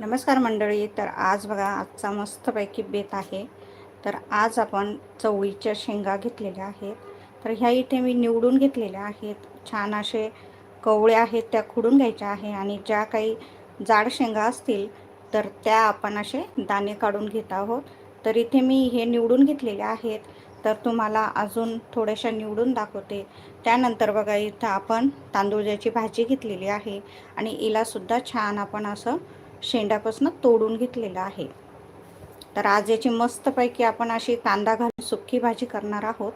नमस्कार मंडळी तर आज बघा आजचा मस्तपैकी बेत आहे. तर आज आपण चवळीच्या शेंगा घेतलेल्या आहेत. तर ह्या इथे मी निवडून घेतलेल्या आहेत. छान असे कवळे आहेत त्या खुडून घ्यायच्या आहे आणि ज्या काही जाड शेंगा असतील तर त्या आपण असे दाणे काढून घेत आहोत. तर इथे मी हे निवडून घेतलेले आहेत. तर तुम्हाला अजून थोड्याशा निवडून दाखवते. त्यानंतर बघा इथं आपण तांदूळज्याची भाजी घेतलेली आहे आणि हिलासुद्धा छान आपण असं शेंड्यापासून तोडून घेतलेला आहे. तर आज याची मस्तपैकी आपण अशी कांदा घालून सुक्की भाजी करणार आहोत.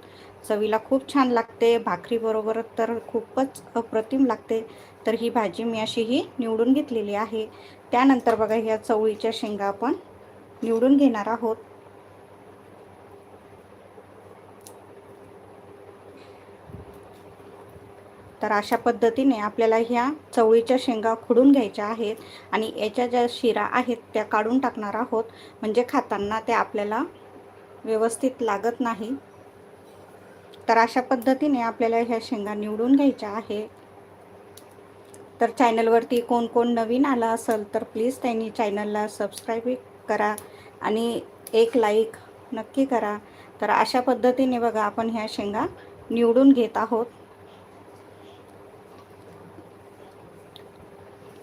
चवीला खूप छान लागते भाकरीबरोबर तर खूपच अप्रतिम लागते. तर ही भाजी मी अशी ही निवडून घेतलेली आहे. त्यानंतर बघा ह्या चवळीच्या शेंगा आपण निवडून घेणार आहोत. तर अशा पद्धतीने आपल्याला ह्या चवळीच्या शेंगा खुडून घ्यायच्या आहेत आणि याच्या ज्या शिरा आहेत त्या काढून टाकणार आहोत. म्हणजे खाताना त्या आपल्याला व्यवस्थित लागत नाही. तर अशा पद्धतीने आपल्याला ह्या शेंगा निवडून घ्यायच्या आहे तर चॅनलवरती कोण कोण नवीन आला असेल तर प्लीज त्यांनी चॅनलला सबस्क्राईब करा आणि एक लाईक नक्की करा. तर अशा पद्धतीने बघा आपण ह्या शेंगा निवडून घेत आहोत.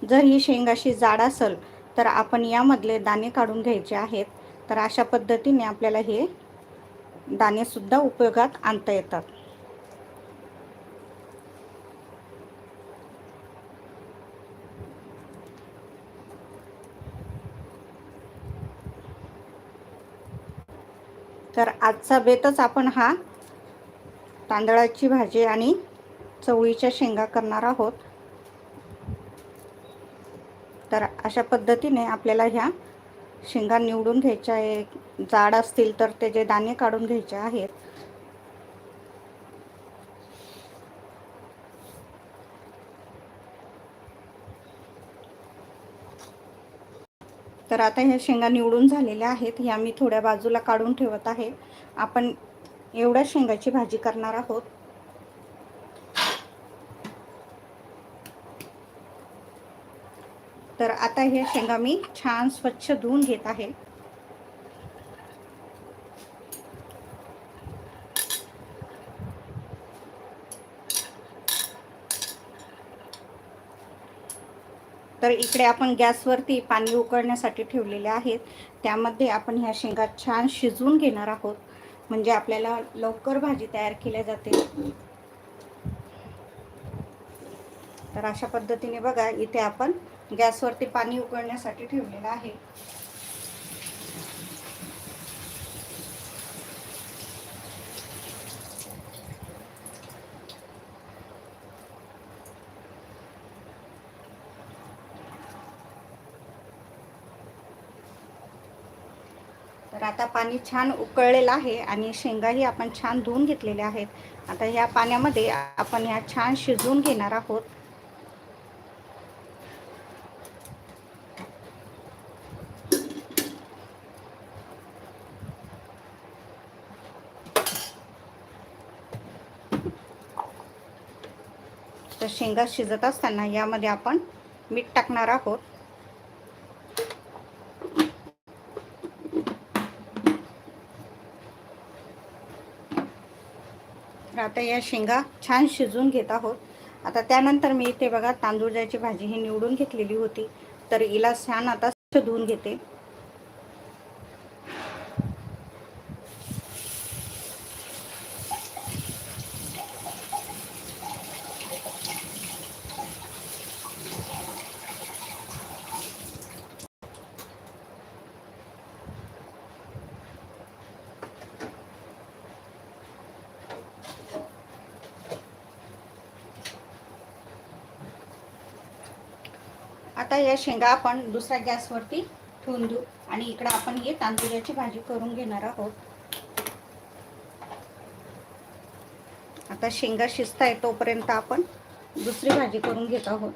जर ही शेंग अशी जाड असेल तर आपण यामधले दाणे काढून घ्यायचे आहेत. तर अशा पद्धतीने आपल्याला हे दाणेसुद्धा उपयोगात आणता येतात. तर आजचा बेतच आपण हा तांदळाची भाजी आणि चवळीच्या शेंगा करणार आहोत. तर अशा पद्धतीने आपल्याला ह्या शेंगा निवडून घ्यायच्या आहे जाड असतील तर त्याचे दाणे काढून घ्यायचे आहेत. तर आता ह्या शेंगा निवडून झालेल्या आहेत. ह्या मी थोड्या बाजूला काढून ठेवत आहे. आपण एवढ्या शेंगाची भाजी करणार आहोत. तर आता हे शेंगा मी छान स्वच्छ धुवून घेत आहे. तर इकडे आपण गॅसवरती पाणी उकळण्यासाठी ठेवलेले आहेत. त्यामध्ये आपण ह्या शेंगा छान शिजवून घेणार आहोत. म्हणजे आपल्याला लवकर भाजी तयार केल्या जाते. तर अशा पद्धतीने बघा इथे आपण गॅसवरती पाणी उकळण्यासाठी ठेवलेलं आहे. तर आता पाणी छान उकळलेलं आहे आणि शेंगाही आपण छान धुवून घेतलेल्या आहेत. आता ह्या पाण्यामध्ये आपण ह्या छान शिजवून घेणार आहोत. शेंगा शिजत असताना यामध्ये आपण मीठ टाकणार आहोत. आता या शेंगा छान शिजवून घेत आहोत. आता त्यानंतर मी इथे बघा तांदूळ भाजी ही निवडून घेतलेली होती. तर हिला छान आता धुवून घेते. आता या शेंगा आपण दुसऱ्या गॅसवरती ठेवून देऊ. आणि इकडं आपण हे तांदुळाची भाजी करून घेणार आहोत. आता शेंगा शिजताय तोपर्यंत आपण दुसरी भाजी करून घेत आहोत.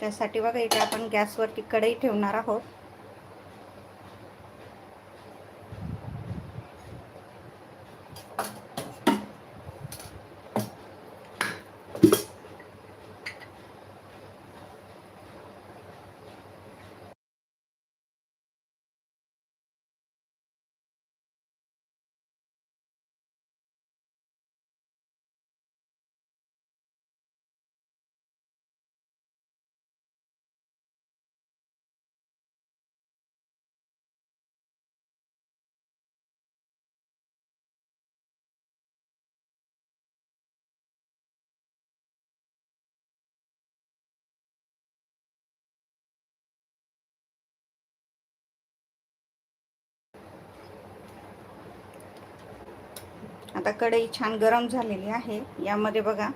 त्यासाठी बघा इथे आपण गॅसवरती कढई ठेवणार आहोत. आता कढई छान गरम झालेली आहे. यामध्ये बघा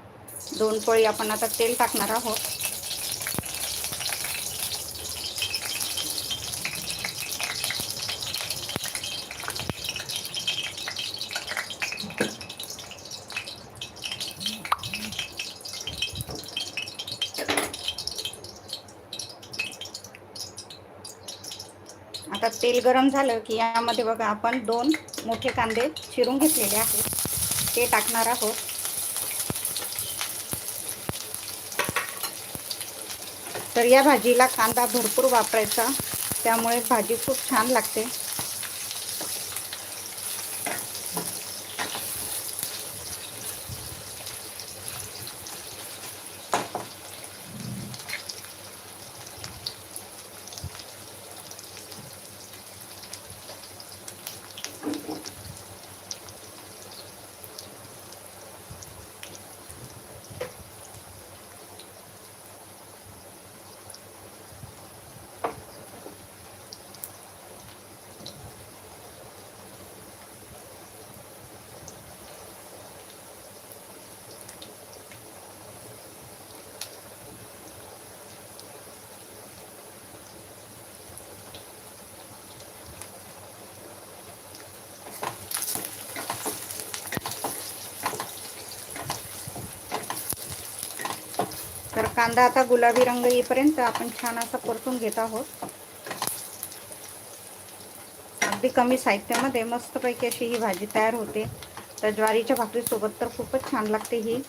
दोन पळी आपण आता तेल टाकणार आहोत. आता तेल गरम झालं की यामध्ये बघा आपण दोन मोठे कांदे चिरून घेतलेले आहेत. ते टाकणार आहोत. तर या भाजीला कांदा भरपूर वापरायचा त्यामुळे भाजी खूप छान लागते. कांदा आता गुलाबी रंग येईपर्यंत आपण छान असा परतून घेत आहोत. अगदी कमी साहित्यामध्ये मस्तपैकी अशी ही भाजी तयार होते. तर ज्वारीच्या भाकरीसोबत तर खूपच छान लागते ही.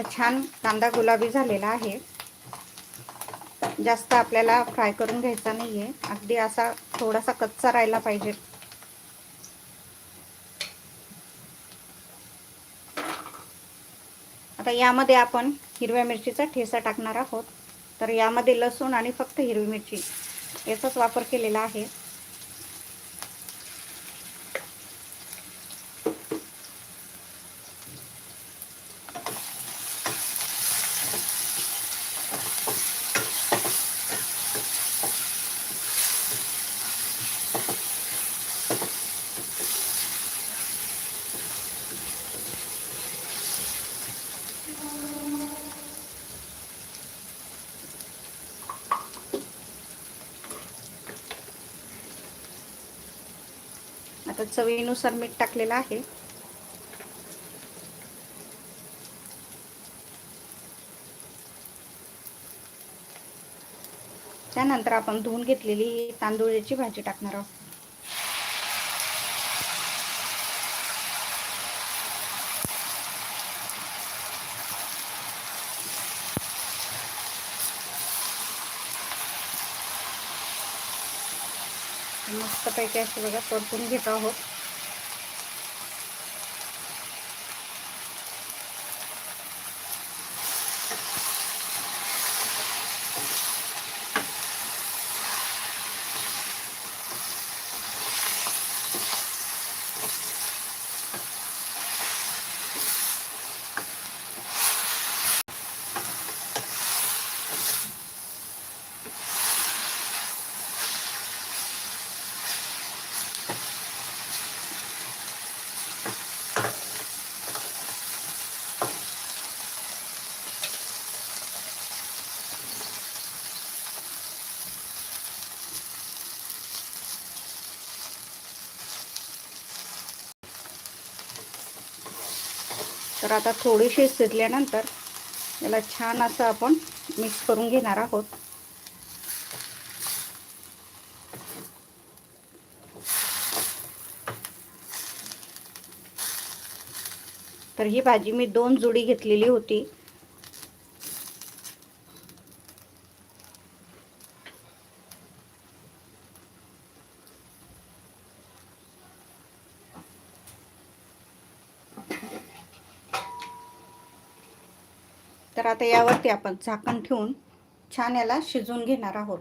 आता छान कांदा गुलाबी झालेला आहे. जास्त आपल्याला फ्राय करून घ्यायचा नाही आहे अगदी असा थोडासा कच्चा राहायला पाहिजे. आता यामध्ये आपण हिरव्या मिरचीचा ठेसा टाकणार आहोत. तर यामध्ये लसूण आणि फक्त हिरवी मिरची याचाच वापर केलेला आहे. आता चवीनुसार मीठ टाकलेलं आहे. त्यानंतर आपण धुवून घेतलेली तांदूळाची भाजी टाकणार आहोत. मस्तपैकी अशी बघा परतून घेत आहोत. तर आता थोडीशी शिजल्यानंतर याला छान असं आपण मिक्स करून घेणार आहोत. तर ही भाजी मी दोन जुडी घेतलेली होती. तर आता यावरती आपण झाकण ठेवून छान याला शिजवून घेणार आहोत.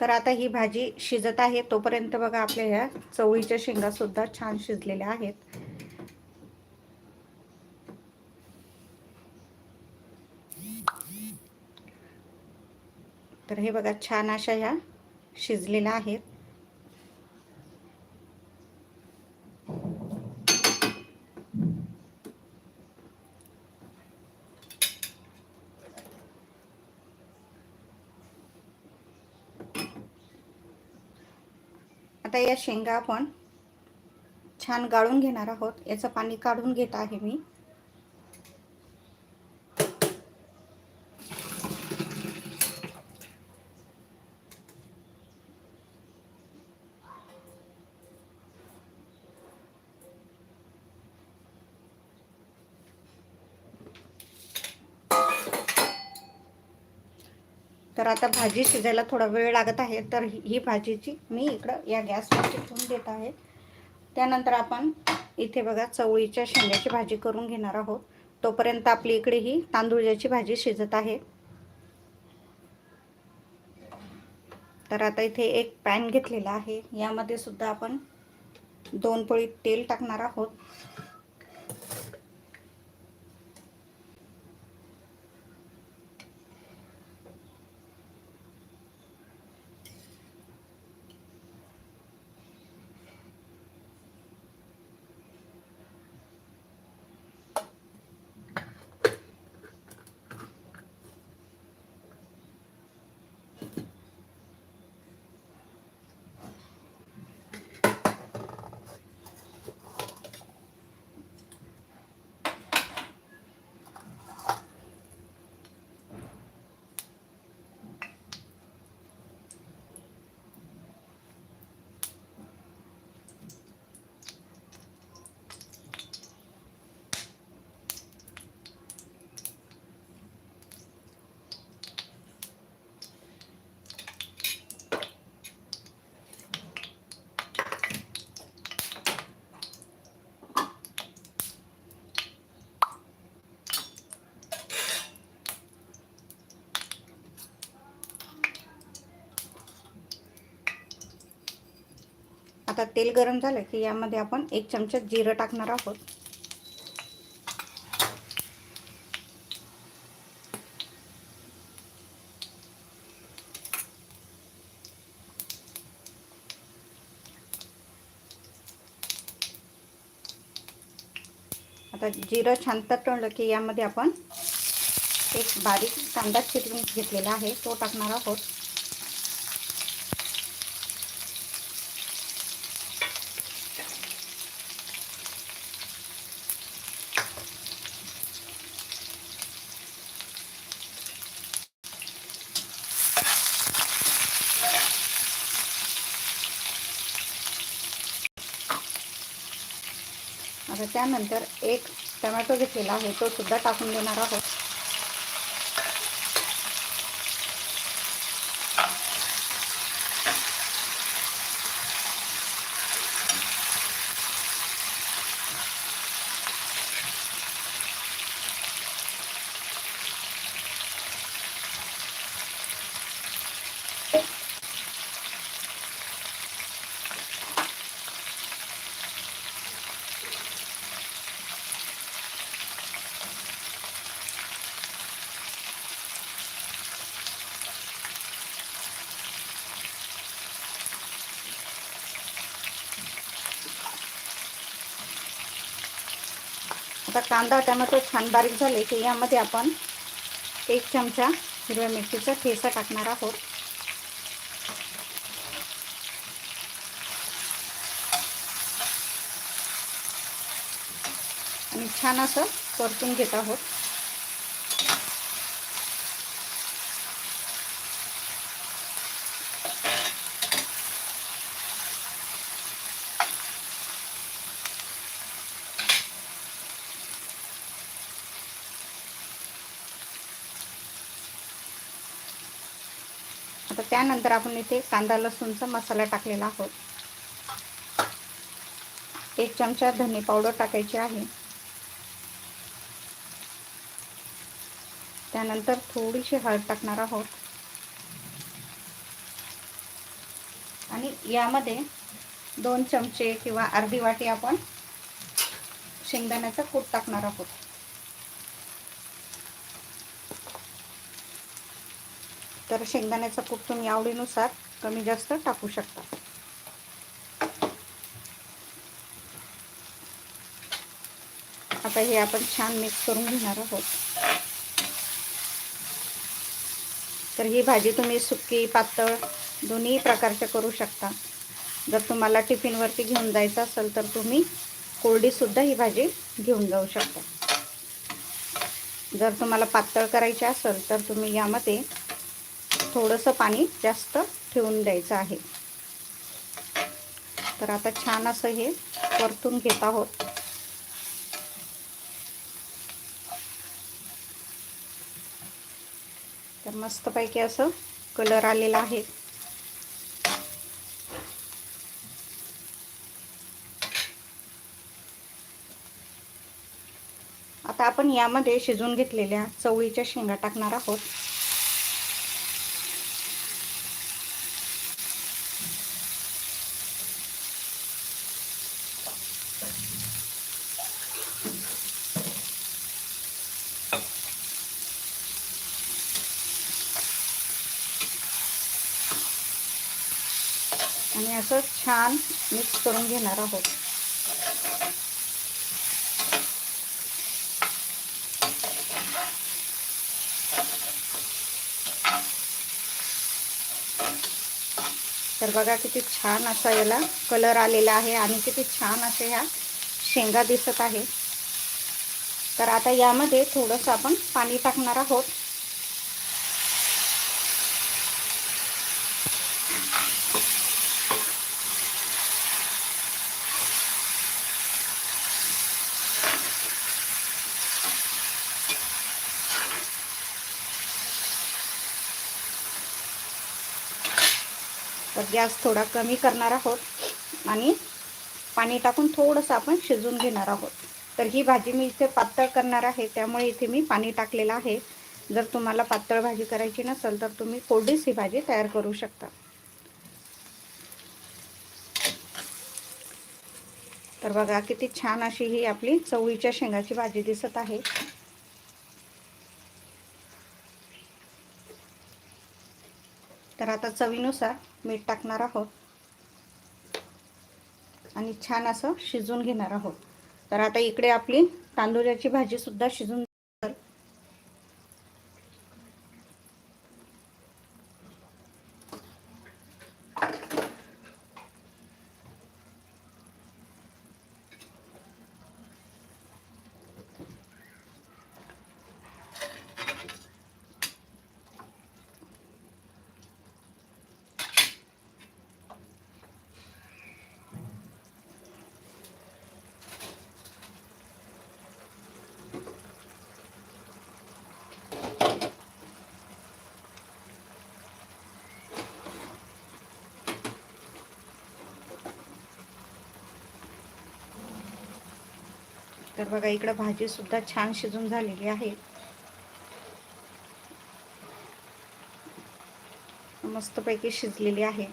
तर आता ही भाजी शिजत आहे. तोपर्यंत बघा आपल्या ह्या चवळीच्या शेंगा सुद्धा छान शिजलेल्या आहेत. तर हे बघा छान अशा ह्या शिजलेल्या आहेत. या शेंगा आपण छान गाळून घेणार आहोत. याचं पाणी काढून घेत आहे मी. तर आता भाजी शिजायला थोडा वेळ लागत आहे. तर ही भाजीची मी इकडं या गॅसवर ठेवून देत आहे. त्यानंतर आपण इथे बघा चवळीच्या शेंग्याची भाजी करून घेणार आहोत. तोपर्यंत आपली इकडे ही तांदूळाची भाजी शिजत आहे. तर आता इथे एक पॅन घेतलेला आहे. यामध्ये सुद्धा आपण दोन पोळी तेल टाकणार आहोत. आता तेल गरम झालं की यामध्ये आपण एक चमचा जिरं टाकणार आहोत. आता जिरं छान तळलं की यामध्ये आपण एक बारीक कांदा चिरून घेतलेला आहे तो टाकणार आहोत आता त्यानंतर एक टमॅटो घेतलेला आहे तो सुद्धा टाकून देणार आहोत. आता कांदा टमॅटो छान बारीक झाले की यामध्ये आपण एक चमचा हिरव्या मिरचीचा ठेसा टाकणार आहोत. आणि छान असं परतून घेत आहोत. आता त्यानंतर आपण इथे कांदा लसूणचा मसाला टाकलेला आहोत. एक चमचा धने पावडर टाकायची आहे. त्यानंतर थोडीशी हळद टाकणार आहोत. आणि यामध्ये दोन चमचे किंवा अर्धी वाटी आपण शेंगदाण्याचा कूट टाकणार आहोत. तर शेंगदाण्याचा कूट तुम्ही आवडीनुसार कमी जास्त टाकू शकता. आता हे आपण छान मिक्स करून घेणार आहोत. तर ही भाजी तुम्ही सुकी पातळ दोन्ही प्रकारच्या करू शकता. जर तुम्हाला टिफिनवरती घेऊन जायचं असेल तर तुम्ही कोरडीसुद्धा ही भाजी घेऊन जाऊ शकता. जर तुम्हाला पातळ करायची असेल तर तुम्ही यामध्ये थोडंसं पाणी जास्त ठेवून द्यायचं आहे. तर आता छान असं हे परतून घेत आहोत. तर मस्तपैकी असं कलर आलेला आहे. आता आपण यामध्ये शिजून घेतलेल्या चवळीच्या शेंगा टाकणार आहोत. आणि असं छान मिक्स करून घेणार आहोत. तर बघा किती छान असा याला कलर आलेला आहे आणि किती छान असे ह्या शेंगा दिसत आहे. तर आता यामध्ये थोडंसं आपण पाणी टाकणार आहोत. गॅस थोडा कमी करणार आहोत आणि पाणी टाकून थोडंसं आपण शिजून घेणार आहोत. तर ही भाजी मी इथे पातळ करणार आहे त्यामुळे इथे मी पाणी टाकलेलं आहे. जर तुम्हाला पातळ भाजी करायची नसेल तर तुम्ही कोरडीच ही भाजी तयार करू शकता. तर बघा किती छान अशी ही आपली चवळीच्या शेंगाची भाजी दिसत आहे. तर आता चवीनुसार मीठ टाकणार आहोत. आणि छान असं शिजून घेणार आहोत. तर आता इकडे आपली तांदुळाची भाजीसुद्धा शिजून तर बघा इकडं भाजी सुद्धा छान शिजून झालेली आहे. मस्तपैकी शिजलेली आहे.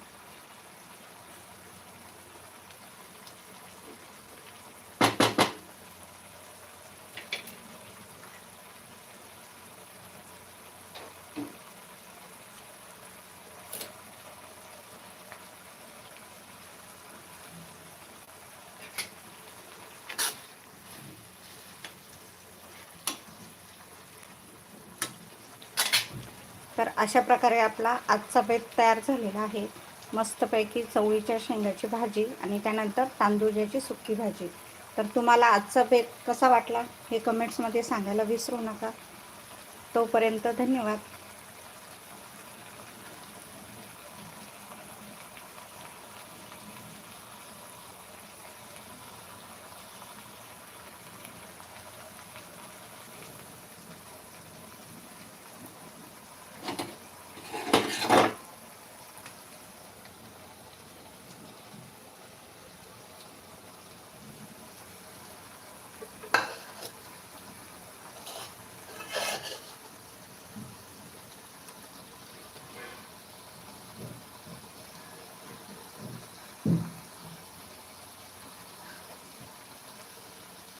तर अशा प्रकारे आपला आजचा बेत तयार झालेला आहे. मस्तपैकी चवळीच्या शेंगाची भाजी आणि त्यानंतर तांदूळाची सुकी भाजी. तर तुम्हाला आजचा बेत कसा वाटला हे कमेंट्समध्ये सांगायला विसरू नका. तोपर्यंत धन्यवाद.